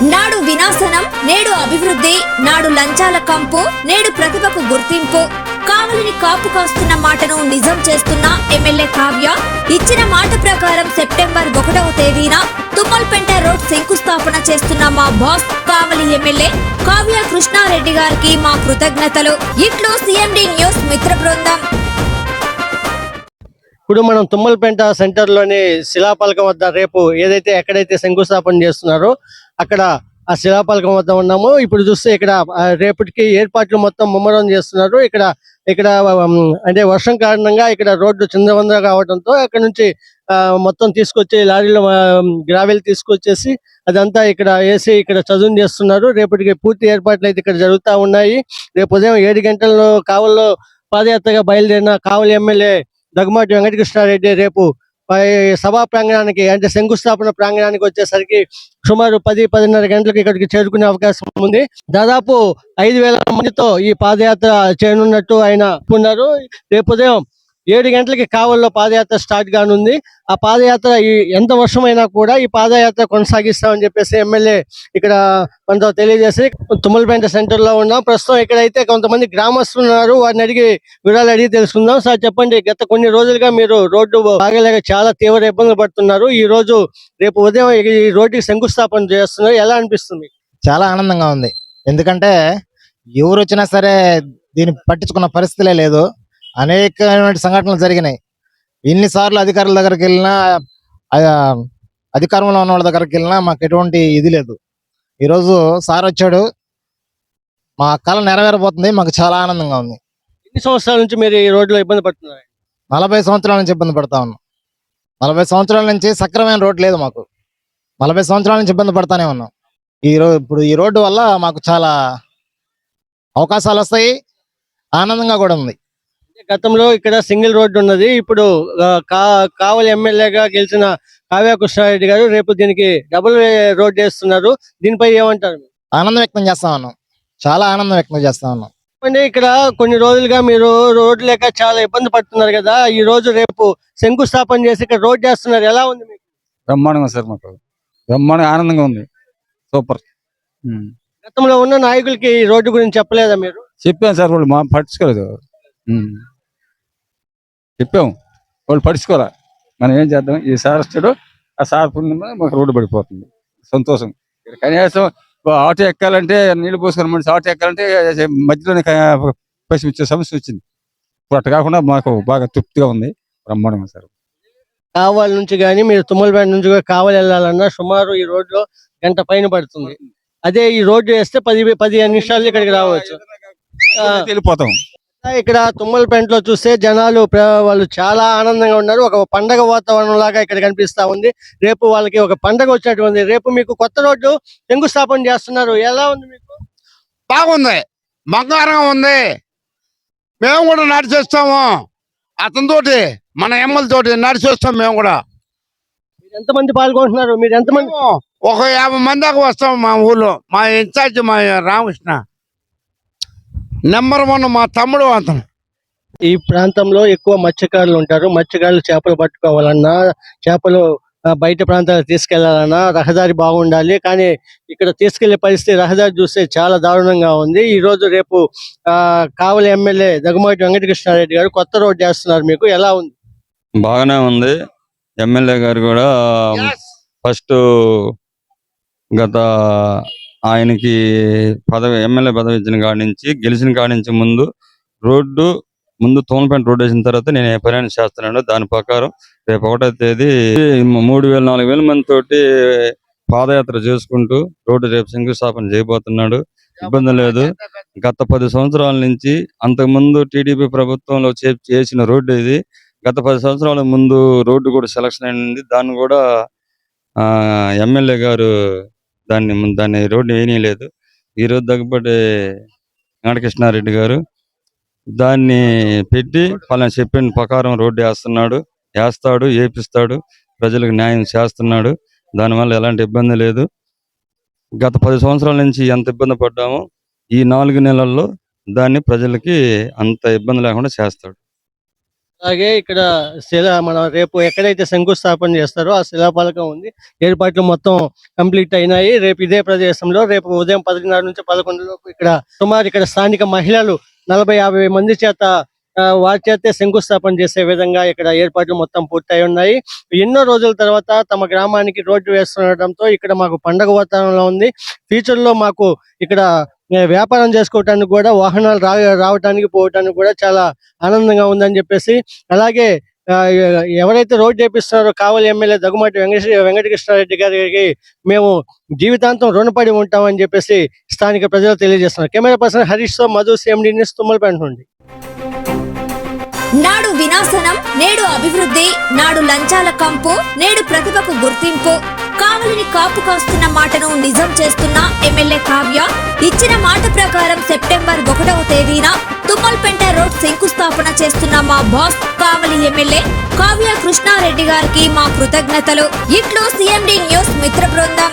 నాడు వినాశనం నేడు అభివృద్ధి నాడు లంచాల కంపు నేడు ప్రతిభకు గుర్తింపు. కావలిని కాపు కాస్తున్న మాటను నిజం చేస్తున్న ఎమ్మెల్యే కావ్య ఇచ్చిన మాట ప్రకారం సెప్టెంబర్ ఒకటవ తేదీన తుమ్మల్పెంట రోడ్ శంకుస్థాపన చేస్తున్న మా బాస్ కావలి ఎమ్మెల్యే కావ్య కృష్ణారెడ్డి గారికి మా కృతజ్ఞతలు. ఇట్లు సిఎండి న్యూస్ మిత్ర బృందం. ఇప్పుడు మనం తుమ్మలపేంట సెంటర్లోని శిలాపలకం వద్ద రేపు ఏదైతే ఎక్కడైతే శంకుస్థాపన చేస్తున్నారో అక్కడ ఆ శిలాపలకం వద్ద ఉన్నాము. ఇప్పుడు చూస్తే ఇక్కడ రేపటికి ఏర్పాట్లు మొత్తం ముమ్మరం చేస్తున్నారు. ఇక్కడ ఇక్కడ అంటే వర్షం కారణంగా ఇక్కడ రోడ్డు చిందవందర కావడంతో అక్కడ నుంచి ఆ, మొత్తం తీసుకొచ్చి లారీలో గ్రావెల్ తీసుకొచ్చేసి అదంతా ఇక్కడ వేసి ఇక్కడ చదువు చేస్తున్నారు. రేపటికి పూర్తి ఏర్పాట్లు అయితే ఇక్కడ జరుగుతూ ఉన్నాయి. రేపు ఉదయం ఏడు గంటల్లో కావల్లో పాదయాత్రగా బయలుదేరిన కావలి ఎమ్మెల్యే దగ్గుమాటి వెంకటకృష్ణారెడ్డి రేపు సభా ప్రాంగణానికి అంటే శంకుస్థాపన ప్రాంగణానికి వచ్చేసరికి సుమారు పది పదిన్నర గంటలకు ఇక్కడికి చేరుకునే అవకాశం ఉంది. దాదాపు ఐదు వేల మందితో ఈ పాదయాత్ర చేయనున్నట్టు ఆయన ఉన్నారు. రేపు ఉదయం ఏడు గంటలకి కావల్లో పాదయాత్ర స్టార్ట్ కానుంది. ఆ పాదయాత్ర ఈ ఎంత వర్షమైనా కూడా ఈ పాదయాత్ర కొనసాగిస్తామని చెప్పేసి ఎమ్మెల్యే ఇక్కడ మనతో తెలియజేసి తుమ్మలపేంట సెంటర్లో ఉన్నాం. ప్రస్తుతం ఇక్కడైతే కొంతమంది గ్రామస్తులు ఉన్నారు వారిని అడిగి వివరాలు అడిగి తెలుసుకుందాం. సార్ చెప్పండి గత కొన్ని రోజులుగా మీరు రోడ్డు బాగలేక చాలా తీవ్ర ఇబ్బందులు పడుతున్నారు. ఈ రోజు రేపు ఉదయం ఈ రోడ్డుకి శంకుస్థాపన చేస్తున్నారు. ఎలా అనిపిస్తుంది? చాలా ఆనందంగా ఉంది. ఎందుకంటే ఎవరు వచ్చినా సరే దీన్ని పట్టించుకున్న పరిస్థితులే లేదు. అనేకమైన సంఘటనలు జరిగినాయి. ఎన్నిసార్లు అధికారుల దగ్గరికి వెళ్ళినా అధికారంలో ఉన్న వాళ్ళ దగ్గరికి వెళ్ళినా మాకు ఎటువంటి ఇది లేదు. ఈరోజు సార్ వచ్చాడు. మా కళ నెరవేరబోతుంది. మాకు చాలా ఆనందంగా ఉంది. ఎన్ని సంవత్సరాల నుంచి మీరు ఈ రోడ్లో ఇబ్బంది పడుతున్నారు? నలభై సంవత్సరాల నుంచి ఇబ్బంది పడతా ఉన్నాం. నలభై సంవత్సరాల నుంచి సక్రమైన రోడ్ లేదు మాకు. నలభై సంవత్సరాల నుంచి ఇబ్బంది పడతానే ఉన్నాం. ఈ రో ఇప్పుడు ఈ రోడ్డు వల్ల మాకు చాలా అవకాశాలు వస్తాయి. ఆనందంగా కూడా ఉంది. గతంలో ఇక్కడ సింగిల్ రోడ్డు ఉన్నది. ఇప్పుడు కావలి ఎమ్మెల్యేగా గెలిచిన కావ్య కృష్ణారెడ్డి గారు రేపు దీనికి డబుల్ రోడ్ వేస్తున్నారు. దీనిపై ఏమంటారు? ఆనందం వ్యక్తం చేస్తా ఉన్నాం. చాలా ఆనందం వ్యక్తం చేస్తా ఉన్నాం. ఇక్కడ కొన్ని రోజులుగా మీరు రోడ్డు లేక చాలా ఇబ్బంది పడుతున్నారు కదా. ఈ రోజు రేపు శంకుస్థాపన చేసి ఇక్కడ రోడ్ చేస్తున్నారు ఎలా ఉంది మీకు? బ్రహ్మాండంగా సార్ మాకు. బ్రహ్మాండంగా ఆనందంగా ఉంది. సూపర్. గతంలో ఉన్న నాయకులకి ఈ రోడ్డు గురించి చెప్పలేదా మీరు? చెప్పాం సార్ వాళ్ళు మా పట్టించుకోలేదు. ఉమ్. చెప్పాం వాళ్ళు పట్టించుకోరా మనం ఏం చేద్దాం? ఈ సార్ వచ్చాడు ఆ సార్ పుణ్యమా మాకు రోడ్డు పడిపోతుంది. సంతోషం. కనీసం ఆటో ఎక్కాలంటే నీళ్ళు పోసుకుని మనిషి ఆటో ఎక్కాలంటే మధ్యలోనే పసి వచ్చే సమస్య వచ్చింది. ఇప్పుడు అట్ట కాకుండా మాకు బాగా తృప్తిగా ఉంది. బ్రహ్మాండంగా సార్. కావాలి నుంచి కానీ మీరు తుమ్మలపేట నుంచి కూడా కావాలి వెళ్ళాలన్నా సుమారు ఈ రోడ్లో గంట పైన పడుతుంది. అదే ఈ రోడ్డు వేస్తే పది పదిహేను నిమిషాలు ఇక్కడికి రావచ్చు. వెళ్ళిపోతాం. ఇక్కడ తుమ్మలపేంటలో చూస్తే జనాలు వాళ్ళు చాలా ఆనందంగా ఉన్నారు. ఒక పండగ వాతావరణం లాగా ఇక్కడ కనిపిస్తా ఉంది. రేపు వాళ్ళకి ఒక పండగ వచ్చినట్టు రేపు మీకు కొత్త రోడ్డు శంకుస్థాపన చేస్తున్నారు. ఎలా ఉంది మీకు? బాగుంది. బంగారం ఉంది. మేము కూడా నడిచేస్తాము. అతనితోటి మన ఎమ్మెల్యేతోటి నడిచేస్తాం మేము కూడా. మీరు ఎంతమంది పాల్గొంటున్నారు? మీరు ఎంతమంది ఒక యాభై మంది దాకా వస్తాం మా ఊర్లో. మా ఇన్ఛార్జ్ మా రామకృష్ణ. నెంబర్ వన్ మా తమ్ముడు అతను. ఈ ప్రాంతంలో ఎక్కువ మత్స్యకారులు ఉంటారు. మత్స్యకారులు చేపలు పట్టుకోవాలన్నా చేపలు బయట ప్రాంతాలకు తీసుకెళ్ళాలన్నా రహదారి బాగుండాలి. కానీ ఇక్కడ తీసుకెళ్ళే పరిస్థితి రహదారి చూస్తే చాలా దారుణంగా ఉంది. ఈ రోజు రేపు కావలి ఎమ్మెల్యే దగ్గుమాటి వెంకటకృష్ణారెడ్డి గారు కొత్త రోడ్డు చేస్తున్నారు మీకు. ఎలా ఉంది? బాగానే ఉంది. ఎమ్మెల్యే గారు కూడా ఫస్ట్ గత ఆయనకి పదవి ఎమ్మెల్యే పదవి ఇచ్చిన కాడి నుంచి గెలిచిన కాడి నుంచి ముందు రోడ్డు ముందు తోమలపేట రోడ్డు వేసిన తర్వాత నేను ఏ పని చేస్తున్నాను దాని ప్రకారం రేపు ఒకటో తేదీ మూడు వేల నాలుగు వేల మంది తోటి పాదయాత్ర చేసుకుంటూ రోడ్డు రేపు శంకుస్థాపన చేయబోతున్నాడు. ఇబ్బంది లేదు. గత పది సంవత్సరాల నుంచి అంతకుముందు టీడీపీ ప్రభుత్వంలో చేసిన రోడ్డు ఇది. గత పది సంవత్సరాల ముందు రోడ్డు కూడా సెలక్షన్ అయింది. దాన్ని కూడా ఎమ్మెల్యే గారు దాన్ని దాన్ని రోడ్డు వేయనీయలేదు. ఈ రోజు దగ్గుబాటి వెంకటకృష్ణారెడ్డి గారు దాన్ని పెట్టి వాళ్ళని చెప్పిన ప్రకారం రోడ్డు వేస్తున్నాడు వేస్తాడు వేపిస్తాడు ప్రజలకు న్యాయం చేస్తున్నాడు. దానివల్ల ఎలాంటి ఇబ్బంది లేదు. గత పది సంవత్సరాల నుంచి ఎంత ఇబ్బంది పడ్డామో ఈ నాలుగు నెలల్లో దాన్ని ప్రజలకి అంత ఇబ్బంది లేకుండా చేస్తాడు. అలాగే ఇక్కడ శిలా మనం రేపు ఎక్కడైతే శంకుస్థాపన చేస్తారో ఆ శిలాఫలకం ఉంది. ఏర్పాట్లు మొత్తం కంప్లీట్ అయినాయి. రేపు ఇదే ప్రదేశంలో రేపు ఉదయం పదిన్నర నుంచి పదకొండులోపు ఇక్కడ సుమారు ఇక్కడ స్థానిక మహిళలు నలభై యాభై మంది చేత వారి చేతే శంకుస్థాపన చేసే విధంగా ఇక్కడ ఏర్పాట్లు మొత్తం పూర్తయి ఉన్నాయి. ఎన్నో రోజుల తర్వాత తమ గ్రామానికి రోడ్డు వేస్తుండటంతో ఇక్కడ మాకు పండగ వాతావరణంలో ఉంది. ఫ్యూచర్లో మాకు ఇక్కడ వ్యాపారం చేసుకోవటానికి కూడా వాహనాలు రా రావటానికి పోవటానికి కూడా చాలా ఆనందంగా ఉందని చెప్పేసి అలాగే ఎవరైతే రోడ్డు వేపిస్తున్నారో కావలి ఎమ్మెల్యే దగ్గుమాటి వెంకట వెంకటకృష్ణారెడ్డి గారికి మేము జీవితాంతం రుణపడి ఉంటామని చెప్పేసి స్థానిక ప్రజలు తెలియజేస్తున్నారు. కెమెరా పర్సన్ హరీష్తో మధు సిఎండి న్యూస్ తుమ్మలపేట నుండి. నాడు వినాశనం నేడు అభివృద్ధి నాడు లంచాల కంపు నేడు ప్రతిభకు గుర్తింపు. కావలిని కాపు కాస్తున్న మాటను నిజం చేస్తున్న ఎమ్మెల్యే కావ్య ఇచ్చిన మాట ప్రకారం సెప్టెంబర్ ఒకటవ తేదీన తుమ్మల్పేట రోడ్ శంకుస్థాపన చేస్తున్న మా బాస్ కావలి ఎమ్మెల్యే కావ్య కృష్ణారెడ్డి గారికి మా కృతజ్ఞతలు. ఇట్లు సిఎండి న్యూస్ మిత్ర బృందం.